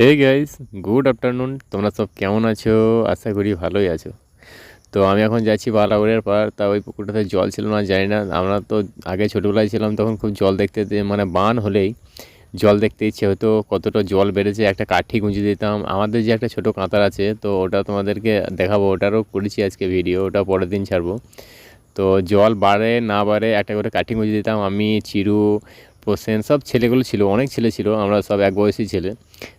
Hey guys good afternoon তোমরা সব কেমন আছো? আশা করি ভালোই আছো। তো আমি এখন যাচ্ছি বালাগড়ের পার তা ওই পুকুরটাতে জল ছিল না, জানি না। আমরা তো আগে ছোটোবেলায় ছিলাম, তখন খুব জল দেখতে মানে বান হলেই জল দেখতে ইচ্ছে হতো। কতটা জল বেড়েছে, একটা কাঠি গুঁজে দিতাম। আমাদের যে একটা ছোটো কাঁতার আছে, তো ওটা তোমাদেরকে দেখাবো। ওটারও করেছি আজকে ভিডিও ওটা পরের দিন ছাড়বো। তো জল বাড়ে না বাড়ে, একটা করে কাঠি গুঁজে দিতাম। আমি, চিরু প্রসেন সব ছেলেগুলো ছিল, অনেক ছেলে ছিল, আমরা সব এক বয়সী ছেলে।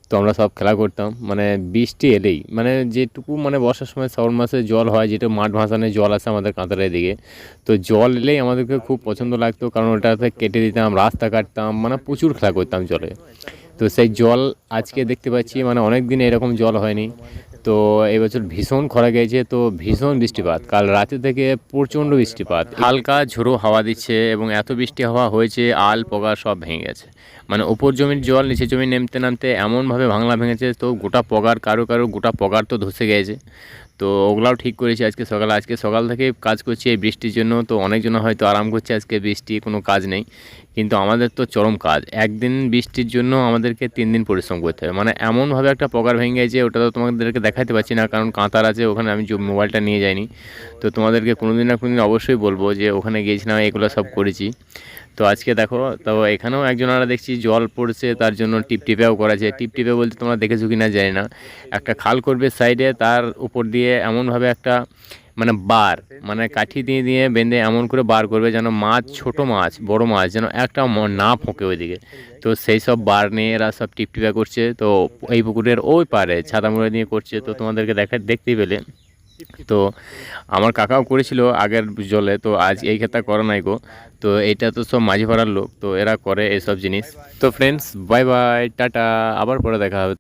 তো আমরা সব খেলা করতাম মানে বৃষ্টি এলেই। মানে যেটুকু মানে বর্ষার সময় শ্রাবণ মাসে জল হয়, যেটা মাঠ ভাসানে জল আসে আমাদের কাঁতারের দিকে তো জল এলেই আমাদেরকে খুব পছন্দ লাগতো, কারণ ওটাতে কেটে দিতাম, রাস্তা কাটতাম মানে প্রচুর খেলা করতাম জলে। তো সেই জল আজকে দেখতে পাচ্ছি মানে অনেক দিনে এরকম জল হয়নি। তো এবছর ভীষণ খরা গেছে, তো ভীষণ বৃষ্টিপাত। কাল রাতে থেকে প্রচণ্ড বৃষ্টিপাত। হালকা ঝোড়ো হাওয়া দিচ্ছে এবং এত বৃষ্টি হাওয়া হয়েছে, আল, পগা সব ভেঙে গেছে। মানে ওপর জমির জল নিচে জমি নামতে নামতে এমনভাবে ভাঙলা ভেঙেছে, তো গোটা পগার, কারও কারও গোটা পগার তো ধসে গেছে। তো ওগুলাও ঠিক করেছি আজকে সকালে। আজকে সকাল থেকে কাজ করছি এই বৃষ্টির জন্য, তো অনেকজন হয়তো আরাম করছে আজকে বৃষ্টি, কোনো কাজ নেই। কিন্তু আমাদের তো চরম কাজ। একদিন বৃষ্টির জন্য আমাদেরকে তিন দিন পরিশ্রম করতে হবে। মানে এমনভাবে একটা পকার ভেঙে গেছে, ওটা তো তোমাদেরকে দেখাতে পারছি না, কারণ কাঁতার আছে, ওখানে আমি মোবাইলটা নিয়ে যাইনি। তো তোমাদেরকে কোনো দিন না কোনো দিন অবশ্যই বলব যে, ওখানে গিয়েছিলাম, এগুলো সব করেছি। তো আজকে দেখো, তো এখানেও একজনারা দেখছি, জল পড়ছে, তার জন্য টিপ টিপেও করেছে। টিপ টিপে বলতে তোমরা দেখেছ কি না জানি না। একটা খাল করবে সাইডে, তার উপর দিয়ে এমনভাবে একটা মানে বার মানে কাঠি দিয়ে দিয়ে বেঁধে এমন করে বার করবে যেন মাছ, ছোট মাছ, বড় মাছ, যেন একটা না ফোঁকে ওইদিকে। তো সেই সব বার নিয়ে এরা সব টিপটিপা করছে। তো এই পুকুরের ওই পারে ছাতা মুড়ে নিয়ে করছে। তো তোমাদেরকে দেখা, দেখতেই পেলে। তো আমার কাকাও করেছিল আগের জলে, তো আজ এই ক্ষেত্রে করে নাই গো। তো এটা তো সব মাঝি পাড়ার লোক, তো এরা করে এইসব জিনিস। তো ফ্রেন্ডস বাই বাই টাটা, আবার পরে দেখা হবে।